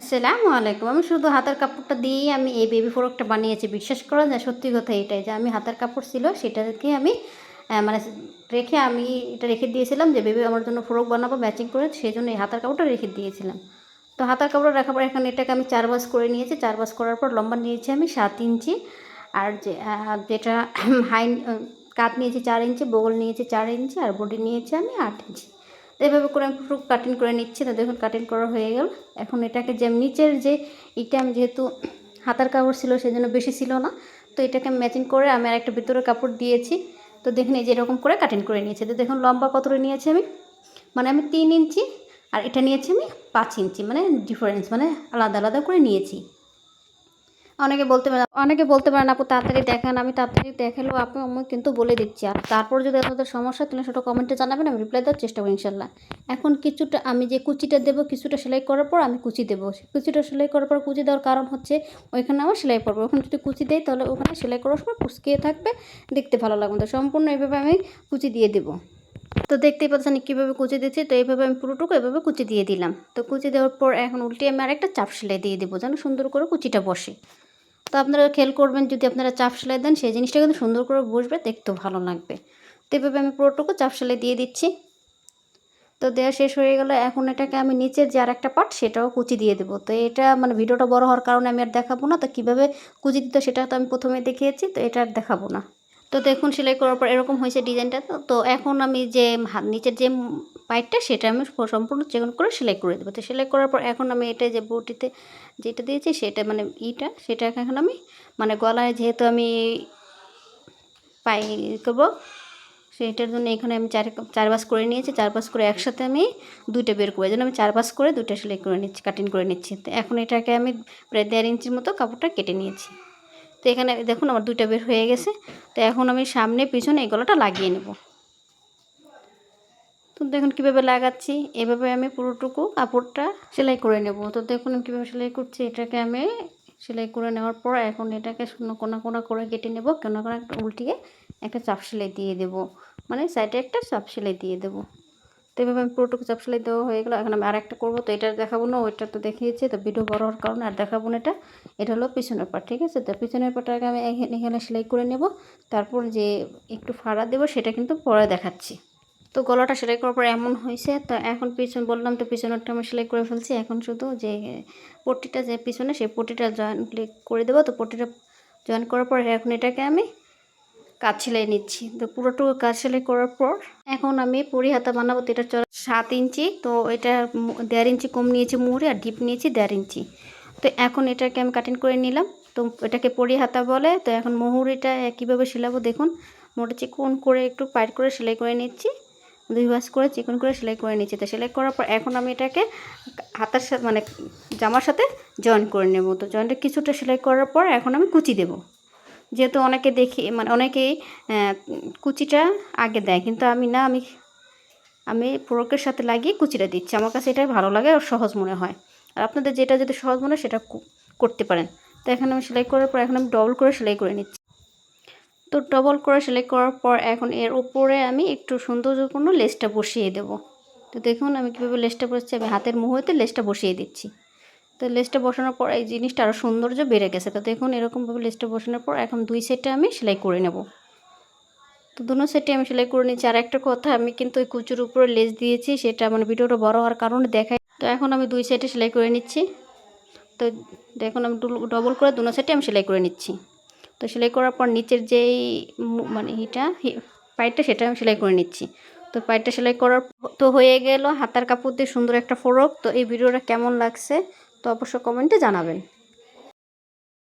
আসসালামু আলাইকুম। আমি শুধু হাতের কাপড়টা দিয়েই আমি এই বেবি ফ্রকটা বানিয়েছি। বিশ্বাস করা যায় সত্যি কথা এটাই যে আমি হাতের কাপড় ছিল সেটাকে আমি মানে রেখে আমি এটা রেখে দিয়েছিলাম যে বেবি আমার জন্য ফ্রক বানাবো ম্যাচিং করে সেই জন্য এই হাতের কাপড়টা রেখে দিয়েছিলাম। তো হাতের কাপড় রাখার পর এখন এটাকে আমি চার বাস করে নিয়েছি। চার বাস করার পর লম্বা নিয়েছি আমি সাত ইঞ্চি। আর যে যেটা হাই কাত নিয়েছি চার ইঞ্চি, বগল নিয়েছি চার ইঞ্চি, আর বডি নিয়েছি আমি আট ইঞ্চি। তো এভাবে করে আমি পুরো কাটিং করে নিচ্ছি। তো দেখুন কাটিং করা হয়ে গেল। এখন এটাকে যে নিচের যে এটা আমি যেহেতু হাতার কাপড় ছিল সেই জন্য বেশি ছিল না। তো এটাকে ম্যাচিং করে আমি আর একটা ভিতরে কাপড় দিয়েছি। তো দেখুন, এই যে এরকম করে কাটিং করে নিয়েছি। তো দেখুন, লম্বা কতটা নিয়েছি আমি? মানে আমি তিন ইঞ্চি, আর এটা নিয়েছি আমি পাঁচ ইঞ্চি মানে ডিফারেন্স মানে আলাদা আলাদা করে নিয়েছি। অনেকে বলতে পারেন অনেকে বলতে পারেন আপু, তাড়াতাড়ি দেখান, আমি তাড়াতাড়ি দেখালেও আপু আমি কিন্তু বলে দিচ্ছি। আর তারপর যদি আপনাদের সমস্যা তাহলে সেটা কমেন্টে জানাবেন, আমি রিপ্লাই দেওয়ার চেষ্টা করি ইনশাল্লাহ। এখন কিছুটা, আমি যে কুচিটা দেবো, কিছুটা সেলাই করার পর আমি কুচি দেবো। কুচিটা সেলাই করার পর কুচি দেওয়ার কারণ হচ্ছে, ওইখানে আমার সেলাই পড়বে। ওখানে যদি কুচি দেয় তাহলে ওখানে সেলাই করার সময় কুচকিয়ে থাকবে, দেখতে ভালো লাগবে তো সম্পূর্ণ এইভাবে আমি কুচি দিয়ে দেবো। তো দেখতেই পাচ্ছেন কীভাবে কুচি দিচ্ছি, তো এইভাবে আমি পুরোটুকু এভাবে কুচি দিয়ে দিলাম। তো কুচি দেওয়ার পর এখন উল্টে আমি আরেকটা চাপ সেলাই দিয়ে দেবো, যেন সুন্দর করে কুচিটা বসে। তো আপনারা খেয়াল করবেন, যদি আপনারা চাপ সেলাই দেন, সেই জিনিসটা কিন্তু সুন্দর করে বসবে, দেখতেও ভালো লাগবে। তো এভাবে আমি পুরোটুকু চাপ সেলাই দিয়ে দিচ্ছি। তো দেওয়া শেষ হয়ে গেল। এখন এটাকে আমি নিচের যে আর একটা পার্ট, সেটাও কুচি দিয়ে দেবো। তো এটা মানে ভিডিওটা বড় হওয়ার কারণে আমি আর দেখাবো না। তো কীভাবে কুচি দিতে সেটা তো আমি প্রথমে দেখিয়েছি, তো এটা আর দেখাবো না। তো দেখুন সেলাই করার পর এরকম হয়েছে ডিজাইনটা তো তো এখন আমি যে হাত, নিচের যে পাইটটা সেটা আমি সম্পূর্ণ চেকন করে সেলাই করে দেবো। তো সেলাই করার পর এখন আমি এটা যে বটিতে যেটা দিয়েছি সেটা মানে ইটা, সেটা এখন আমি মানে গলায় যেহেতু আমি পাই করব সেইটার জন্য এখানে আমি চার চার বাস করে নিয়েছি, চার বাস করে একসাথে আমি দুইটা বের করে জন্য আমি চার বাস করে দুইটা সেলাই করে নিচ্ছি কাটিং করে নিচ্ছি। তো এখন এটাকে আমি প্রায় দেড় ইঞ্চির মতো কাপড়টা কেটে নিয়েছি। তো এখানে দেখুন আমার দুইটা বের হয়ে গেছে। তো এখন আমি সামনে, পিছনে এই গলাটা লাগিয়ে নেব। তো দেখুন কীভাবে লাগাচ্ছি। এভাবে আমি পুরোটুকু কাপড়টা সেলাই করে নেব। তো দেখুন আমি কীভাবে সেলাই করছি। এটাকে আমি সেলাই করে নেওয়ার পর এখন এটাকে শূন্য কোনা কোনা করে কেটে নেব। কোনা কোনা একটা উল্টিয়ে একটা চাপ সেলাই দিয়ে দেব। মানে সাইডে একটা চাপ সেলাই দিয়ে দেবো। এভাবে আমি পুরোটুকু চাপ সেলাই দেওয়া হয়ে গেলো। এখন আমি আর একটা করব। তো এটা দেখাবো না, ওইটা তো দেখিয়েছি। তো ভিডিও বড় হওয়ার কারণে আর দেখাবো না এটা। এটা হলো পিছনের পাট, ঠিক আছে? তো পিছনের পাটটাকে আমি এখানে সেলাই করে নেব। তারপর যে একটু ফাড়া দেবো, সেটা কিন্তু পরে দেখাচ্ছি। তো গলাটা সেলাই করার পর এমন হয়েছে, তো এখন পিছন, বললাম তো পিছনেরটা আমি সেলাই করে ফেলছি। এখন শুধু যে পট্টিটা যে পিছনে, সেই পট্টিটা জয়েন করে দেবো। তো পট্টিটা জয়েন করার পর এখন এটাকে আমি কাজ সেলাই নিচ্ছি। তো পুরোটুকু কাজ সেলাই করার পর এখন আমি পরি হাতা বানাবো, তো এটা চল সাত ইঞ্চি। তো এটা দেড় ইঞ্চি কম নিয়েছি মুহুরি আর ডিপ নিয়েছি দেড় ইঞ্চি। তো এখন এটাকে আমি কাটিং করে নিলাম। তো এটাকে পরি হাতা বলে, তো এখন মুহুরিটা কীভাবে সেলাবো দেখুন। মোটা চিকন করে একটু পাইট করে সেলাই করে নিচ্ছি। দুই ভাঁজ করে চিকন করে সেলাই করে নিচ্ছি। তো সেলাই করার পর এখন আমি এটাকে হাতার সাথে মানে জামার সাথে জয়েন করে নেব। তো জয়েন্টে কিছুটা সেলাই করার পর এখন আমি কুচি দেবো। যেহেতু অনেকে দেখি মানে অনেকেই কুচিটা আগে দেয়, কিন্তু আমি না, আমি আমি ফ্রকের সাথে লাগিয়ে কুচিটা দিচ্ছি। আমার কাছে এটাই ভালো লাগে আর সহজ মনে হয়। আর আপনাদের যেটা যদি সহজ মনে হয় সেটা করতে পারেন। তো এখন আমি সেলাই করার পর এখন আমি ডবল করে সেলাই করে নিচ্ছি। তো ডবল করে সেলাই করার পর এখন এর উপরে আমি একটু সৌন্দর্যপূর্ণ লেসটা বসিয়ে দেবো। তো দেখুন আমি কীভাবে লেসটা বসছি আমি হাতের মুহূর্তে লেসটা বসিয়ে দিচ্ছি। তো লেসটা বসানোর পর এই জিনিসটা আরও সৌন্দর্য বেড়ে গেছে। তো দেখুন, এরকমভাবে লেসটা বসানোর পর এখন দুই সেটে আমি সেলাই করে নেব। তো দুটো সেটে আমি সেলাই করে নিচ্ছি আর একটা কথা, আমি কিন্তু ওই কুচুর উপরে লেস দিয়েছি, সেটা মানে ভিডিওটা বড় হওয়ার কারণে দেখাই। তো এখন আমি দুই সেটে সেলাই করে নিচ্ছি। তো দেখুন, আমি ডবল করে দুটো সেটে আমি সেলাই করে নিচ্ছি। তো সেলাই করার পর নিচের যেই মানে হিটা পাইটটা সেটা আমি সেলাই করে নিচ্ছি। তো পাইটটা সেলাই করার তো হয়ে গেল হাতার কাপড় দিয়ে সুন্দর একটা ফোরক। তো এই ভিডিওটা কেমন লাগছে? তো অবশ্য কমেন্টে জানাবেন।